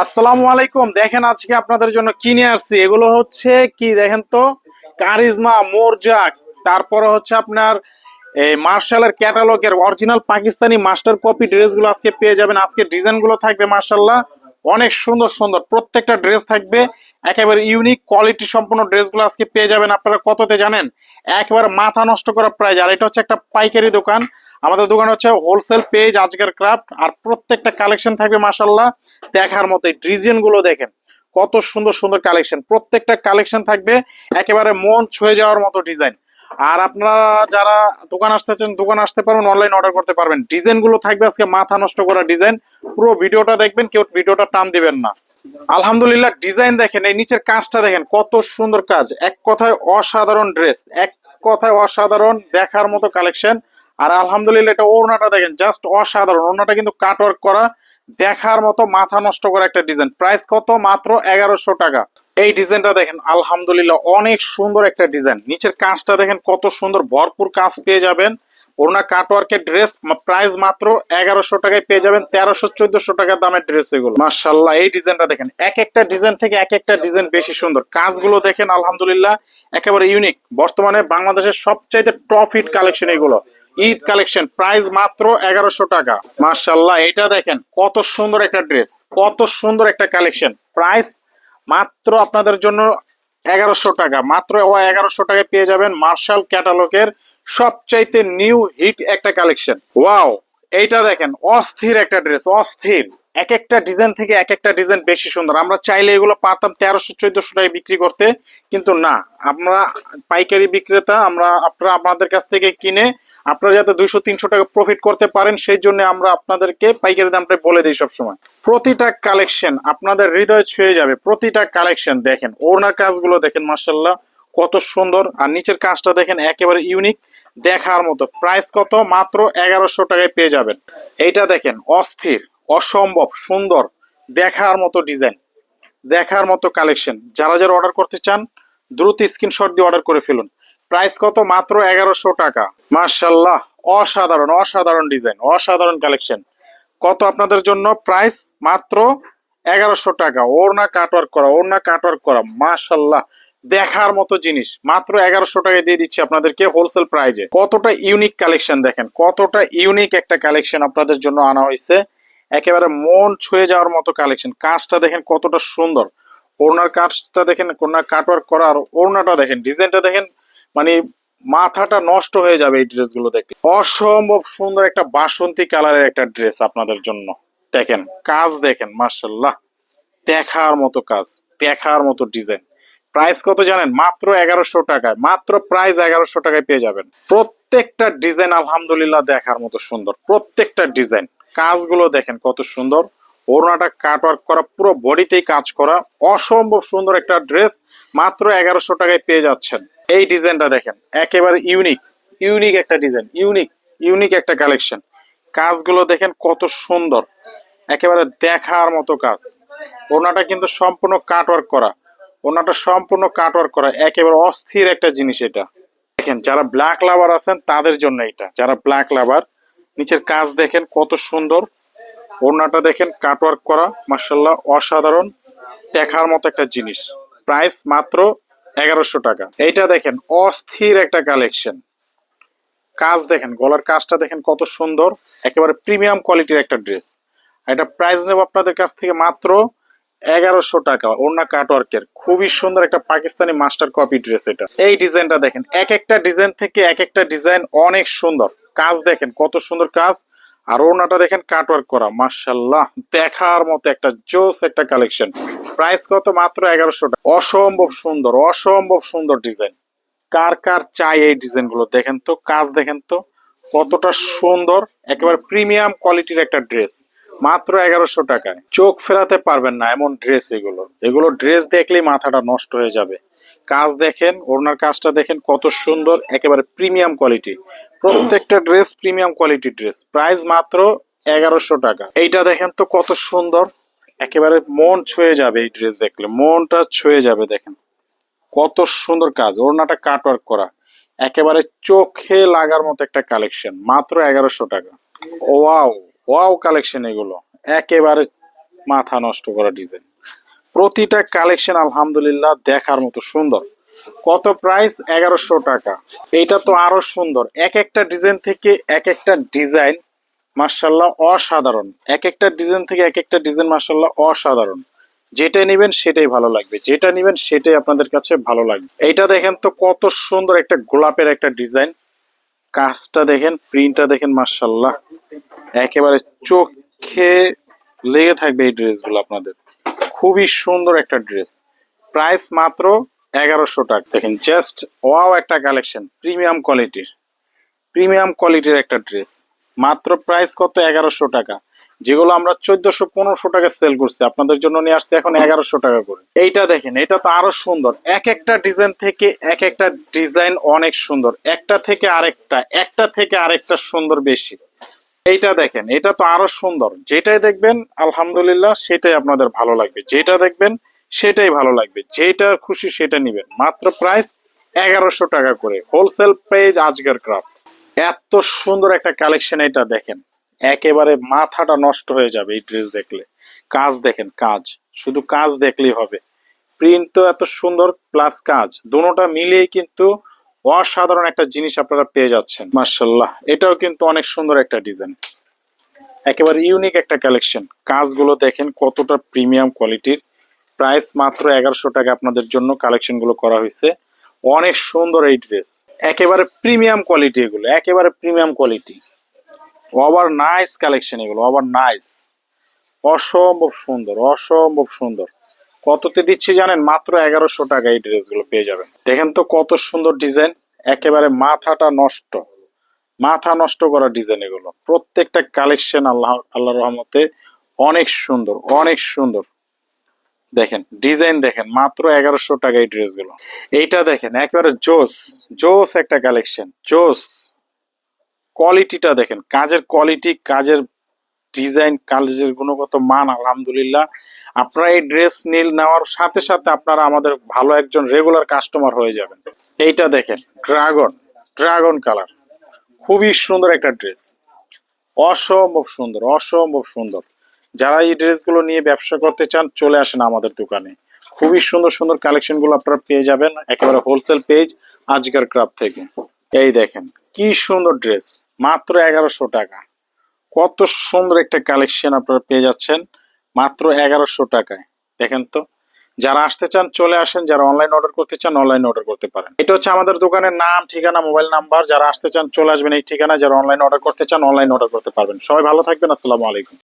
আসসালামু আলাইকুম। দেখেন আজকে আপনাদের জন্য কি নিয়ে আসছি? এগুলো হচ্ছে কি দেখেন তো? কারিজমা, মোরজাক, তারপরে হচ্ছে আপনার এই মার্শালের ক্যাটালগের অরিজিনাল পাকিস্তানি মাস্টার কপি ড্রেসগুলো আজকে পেয়ে যাবেন। আজকে ডিজাইনগুলো থাকবে মার্শাল্লাহ অনেক সুন্দর সুন্দর। প্রত্যেকটা ড্রেস থাকবে, একেবারে ইউনিক কোয়ালিটি সম্পন্ন ড্রেসগুলো আজকে পেয়ে যাবেন আপনারা। কততে জানেন? একেবারে মাথা নষ্ট করা প্রাইস আর এটা হচ্ছে একটা পাইকারি দোকান। আমাদের দোকান হচ্ছে হোলসেল পেজ আজকের ক্রাফট আর প্রত্যেকটা কালেকশন থাকবে মাসাল্লাহ দেখার মতো ডিজাইনগুলো দেখেন, কত সুন্দর সুন্দর কালেকশন প্রত্যেকটা কালেকশন থাকবে একেবারে মন ছুঁয়ে যাওয়ার মতো ডিজাইন আর আপনারা যারা দোকান আসতেছেন, দোকান আসতে পারবেন অনলাইন অর্ডার করতে পারবেন। ডিজাইনগুলো থাকবে আজকে মাথা নষ্ট করা ডিজাইন পুরো ভিডিওটা দেখবেন, কেউ ভিডিওটা টান দিবেন না। আলহামদুলিল্লাহ ডিজাইন দেখেন, এই নিচের কাজটা দেখেন, কত সুন্দর কাজ। এক কথায় অসাধারণ ড্রেস এক কথায় অসাধারণ দেখার মতো কালেকশন আর আলহামদুলিল্লাহ এটা ওড়নাটা দেখেন জাস্ট অসাধারণ। ওড়নাটা কিন্তু কাটওয়ার্ক করা, দেখার মতো মাথা নষ্ট করা একটা ডিজাইন প্রাইস কত? মাত্র এগারোশো টাকা। এই ডিজাইনটা দেখেন, আলহামদুলিল্লাহ অনেক সুন্দর একটা ডিজাইন নিচের কাজটা দেখেন, কত সুন্দর, ভরপুর কাজ পেয়ে যাবেন। ওড়না কাটওয়ার্কের ড্রেস প্রাইস মাত্র এগারোশো টাকায় পেয়ে যাবেন, তেরোশো, চোদ্দশো টাকা দামের ড্রেস এগুলো। মার্শাল্লাহ এই ডিজাইনটা দেখেন, এক একটা ডিজাইন থেকে এক একটা ডিজাইন বেশি সুন্দর। কাজগুলো দেখেন, আলহামদুলিল্লাহ, একেবারে ইউনিক বর্তমানে বাংলাদেশের সবচাইতে টপ হিট কালেকশন এগুলো। ঈদ কালেকশন, প্রাইস মাত্র এগারোশো টাকা। মার্শাল্লাহ এটা দেখেন, কত সুন্দর একটা ড্রেস, কত সুন্দর একটা কালেকশন। প্রাইস মাত্র আপনাদের জন্য এগারোশো টাকা, মাত্র এগারোশো টাকায় পেয়ে যাবেন মার্শাল ক্যাটালগের সবচাইতে নিউ হিট একটা কালেকশন। ওয়াও, এইটা দেখেন, অস্থির একটা ড্রেস, অস্থির। এক একটা ডিজাইন থেকে এক একটা ডিজাইন বেশি সুন্দর। আমরা চাইলে এগুলো পারতাম তেরোশো, চোদ্দশো টাকায় বিক্রি করতে, কিন্তু না। আমরা পাইকারি বিক্রেতা, আমরা আপনারা আমাদের কাছ থেকে কিনে আপনারা যাতে দুইশো, তিনশো টাকা প্রফিট করতে পারেন, সেই জন্য আমরা আপনাদেরকে পাইকারি দামটা বলে দিই সবসময়। প্রতিটা কালেকশন আপনাদের হৃদয় ছুঁয়ে যাবে। প্রতিটা কালেকশন দেখেন ওনার কাজগুলো দেখেন মার্শাল্লাহ কত সুন্দর। আর নিচের কাজটা দেখেন, একেবারে ইউনিক দেখার মতো। প্রাইস কত? মাত্র এগারোশো টাকায় পেয়ে যাবেন। এইটা দেখেন, অস্থির। অসম্ভব, সুন্দর, দেখার মতো ডিজাইন দেখার মতো কালেকশন যারা যারা অর্ডার করতে চান, দ্রুত স্ক্রিনশট দিয়ে অর্ডার করে ফেলুন। প্রাইস কত? মাত্র এগারোশো টাকা। মার্শাল্লাহ অসাধারণ অসাধারণ ডিজাইন অসাধারণ কালেকশন কত আপনাদের জন্য? প্রাইস মাত্র এগারোশো টাকা। ওড়না কাটওয়ার্ক করা ওর ওড়না কাটওয়ার্ক করা মার্শাল্লাহ দেখার মতো জিনিস। মাত্র এগারোশো টাকায় দিয়ে দিচ্ছি আপনাদেরকে হোলসেল প্রাইজে কতটা ইউনিক কালেকশন দেখেন। কতটা ইউনিক একটা কালেকশন আপনাদের জন্য আনা হয়েছে। একেবারে মন ছুঁয়ে যাওয়ার মতো কালেকশন কাজটা দেখেন কতটা সুন্দর। ওড়নার কাজটা দেখেন, ওড়নার কাটওয়ার্ক করা ওড়নাটা দেখেন, ডিজাইনটা দেখেন মানে মাথাটা নষ্ট হয়ে যাবে এই ড্রেসগুলো দেখলে অসম্ভব সুন্দর একটা বাসন্তী কালারের একটা ড্রেস আপনাদের জন্য। দেখেন, কাজ দেখেন মার্শাল্লাহ দেখার মতো কাজ, দেখার মতো ডিজাইন প্রাইস কত জানেন? মাত্র এগারোশো টাকায়, মাত্র প্রাইস এগারোশো টাকায় পেয়ে যাবেন। প্রত্যেকটা ডিজাইন আলহামদুলিল্লাহ দেখার মতো সুন্দর, প্রত্যেকটা ডিজাইন কাজগুলো দেখেন কত সুন্দর। ওড়নাটা কাটওয়ার্ক করা, পুরো বডিতেই কাজ করা। অসম্ভব সুন্দর একটা ড্রেস মাত্র এগারোশো টাকায় পেয়ে যাচ্ছেন। এই ডিজাইনটা দেখেন, একেবারে ইউনিক ইউনিক একটা ডিজাইন ইউনিক ইউনিক একটা কালেকশন কাজগুলো দেখেন কত সুন্দর, একেবারে দেখার মতো কাজ। ওড়নাটা কিন্তু সম্পূর্ণ কাটওয়ার্ক করা ওনাটা সম্পূর্ণ কাটওয়ার্ক করা, একেবারে অস্থির একটা জিনিস এটা। দেখেন, যারা ব্ল্যাক লাভার আছেন, তাদের জন্য এটা। যারা ব্ল্যাক লাভার নিচের কাজ দেখেন কত সুন্দর। ওড়নাটা দেখেন কাটওয়ার্ক করা মার্শাল্লাহ অসাধারণ। দেখার মতো একটা জিনিস। প্রাইস মাত্র এগারোশো টাকা। এইটা দেখেন, অস্থির একটা কালেকশন কাজ দেখেন, গলার কাজটা দেখেন কত সুন্দর। একেবারে প্রিমিয়াম কোয়ালিটির একটা ড্রেস এটা প্রাইস নেব আপনাদের কাছ থেকে মাত্র এগারোশো টাকা, ওড়না কাটওয়ার্কের খুবই সুন্দর একটা পাকিস্তানি মাস্টার কপি ড্রেস এটা। এই ডিজাইনটা দেখেন, এক একটা ডিজাইন থেকে এক একটা ডিজাইন অনেক সুন্দর। কাজ দেখেন, কত সুন্দর কাজ। আর ওড়নাটা দেখেন কাটওয়ার্ক করা মার্শাল্লাহ দেখার মতো একটা জোস একটা কালেকশন প্রাইস কত? মাত্র এগারোশো টাকা। অসম্ভব সুন্দর অসম্ভব সুন্দর ডিজাইন। কার কার চাই এই ডিজাইনগুলো দেখেন তো, কাজ দেখেন তো। কতটা সুন্দর, একেবারে প্রিমিয়াম কোয়ালিটির একটা ড্রেস মাত্র এগারোশো টাকায়। চোখ ফেরাতে পারবেন না এমন ড্রেস এগুলো। এগুলো ড্রেস দেখলেই মাথাটা নষ্ট হয়ে যাবে। কাজ দেখেন ওনার কাজটা দেখেন, কত সুন্দর, একেবারে প্রিমিয়াম কোয়ালিটি প্রত্যেকটা dress premium quality dress price মাত্র এগারোশো টাকা। এইটা দেখেন তো কত সুন্দর। একেবারে মন ছুঁয়ে যাবে এই ড্রেস দেখলে। মনটা ছুঁয়ে যাবে দেখেন। কত সুন্দর কাজ। ওড়নাটা কাটওয়ার্ক করা। একেবারে চোখে লাগার মতো একটা কালেকশন মাত্র এগারোশো টাকা। ওয়াও ওয়াও কালেকশন এগুলো। একেবারে মাথা নষ্ট করা ডিজাইন প্রতিটা কালেকশন আলহামদুলিল্লাহ দেখার মতো সুন্দর। কত প্রাইস এগারোশো টাকা। এইটা তো আরও সুন্দর। এক একটা ডিজাইন থেকে এক একটা ডিজাইন মার্শাল্লাহ অসাধারণ। এক একটা ডিজাইন থেকে এক একটা ডিজাইন মার্শাল্লাহ অসাধারণ। যেটা নেবেন সেটাই ভালো লাগবে। যেটা নেবেন সেটাই আপনাদের কাছে ভালো লাগবে। এইটা দেখেন তো কত সুন্দর একটা গোলাপের একটা ডিজাইন কাজটা দেখেন প্রিন্টটা দেখেন মার্শাল্লাহ একেবারে চোখে লেগে থাকবে এই ড্রেসগুলো আপনাদের। খুবই সুন্দর একটা ড্রেস। প্রাইস মাত্র এগারোশো টাকা। দেখেন জাস্ট ওয়াও একটা কালেকশন প্রিমিয়াম কোয়ালিটির প্রিমিয়াম কোয়ালিটির একটা ড্রেস। মাত্র প্রাইস কত? এগারোশো টাকা। যেগুলো আমরা চোদ্দশো পনেরোশো টাকা সেল করছি, আপনাদের জন্য নিয়ে আসছে এখন এগারোশো টাকা করে। এইটা দেখেন, এটা তো আরও সুন্দর। এক একটা ডিজাইন থেকে এক একটা ডিজাইন অনেক সুন্দর। একটা থেকে আরেকটা, একটা থেকে আরেকটা সুন্দর বেশি। এইটা দেখেন, এটা তো আরও সুন্দর। যেটাই দেখবেন, আলহামদুলিল্লাহ, সেটাই আপনাদের ভালো লাগবে। যেটা দেখবেন, সেটাই ভালো লাগবে। যেটা খুশি, সেটা নিবেন। মাত্র প্রাইস এগারোশো টাকা করে। হোলসেল পেজ আজগার ক্রাফট এত সুন্দর একটা কালেকশন এটা দেখেন। একেবারে মাথাটা নষ্ট হয়ে যাবে এই ড্রেস দেখলে। কাজ দেখেন, কাজ। শুধু কাজ দেখলেই হবে। প্রিন্ট তো এত সুন্দর প্লাস কাজ। দুটোটা মিলিয়ে কিন্তু অসাধারণ একটা জিনিস আপনারা পেয়ে যাচ্ছেন। মার্শাল্লাহ এটাও কিন্তু অনেক সুন্দর একটা ডিজাইন একেবারে ইউনিক একটা কালেকশন কাজগুলো দেখেন কতটা প্রিমিয়াম কোয়ালিটির প্রাইস মাত্র এগারোশো টাকা আপনাদের জন্য কালেকশনগুলো করা হয়েছে। অনেক সুন্দর এই ড্রেস একেবারে প্রিমিয়াম কোয়ালিটি এগুলো, একেবারে premium quality over nice collection এগুলো, ওভার নাইস। অসম্ভব সুন্দর অসম্ভব সুন্দর। কততে দিচ্ছি জানেন? মাত্র এগারোশো টাকা এই ড্রেসগুলো পেয়ে যাবেন। দেখেন তো কত সুন্দর ডিজাইন, একেবারে মাথাটা নষ্ট। মাথা নষ্ট করা ডিজাইন এগুলো। প্রত্যেকটা কালেকশন আল্লাহ আল্লাহ রহমতে অনেক সুন্দর অনেক সুন্দর। দেখেন, ডিজাইন দেখেন, মাত্র এগারোশো টাকা এই ড্রেসগুলো। এইটা দেখেন, একেবারে জোস জোস একটা কালেকশন, জোস। কোয়ালিটিটা দেখেন। কাজের কোয়ালিটি কাজের ডিজাইন কাজের গুণগত মান, আলহামদুলিল্লাহ। আপনারা এই ড্রেস নীল নেওয়ার সাথে সাথে আপনারা আমাদের ভালো একজন রেগুলার কাস্টমার হয়ে যাবেন। এইটা দেখেন ড্রাগন ড্রাগন কালার খুবই সুন্দর একটা ড্রেস অসম্ভব সুন্দর অসম্ভব সুন্দর। যারা এই ড্রেসগুলো নিয়ে ব্যবসা করতে চান, চলে আসেন আমাদের দোকানে। খুবই সুন্দর সুন্দর কালেকশনগুলো আপনারা পেয়ে যাবেন, একেবারে হোলসেল পেজ আজকার ক্রাফ থেকে। এই দেখেন, কি সুন্দর ড্রেস মাত্র এগারোশো টাকা। কত সুন্দর একটা কালেকশন আপনারা পেয়ে যাচ্ছেন, মাত্র এগারোশো টাকায়। দেখেন তো, যারা আসতে চান, চলে আসেন, যারা অনলাইন অর্ডার করতে চান অনলাইন অর্ডার করতে পারেন। এটা হচ্ছে আমাদের দোকানের নাম, ঠিকানা মোবাইল নাম্বার যারা আসতে চান, চলে আসবেন এই ঠিকানা যারা অনলাইন অর্ডার করতে চান অনলাইন অর্ডার করতে পারবেন। সবাই ভালো থাকবেন, আসসালামু আলাইকুম।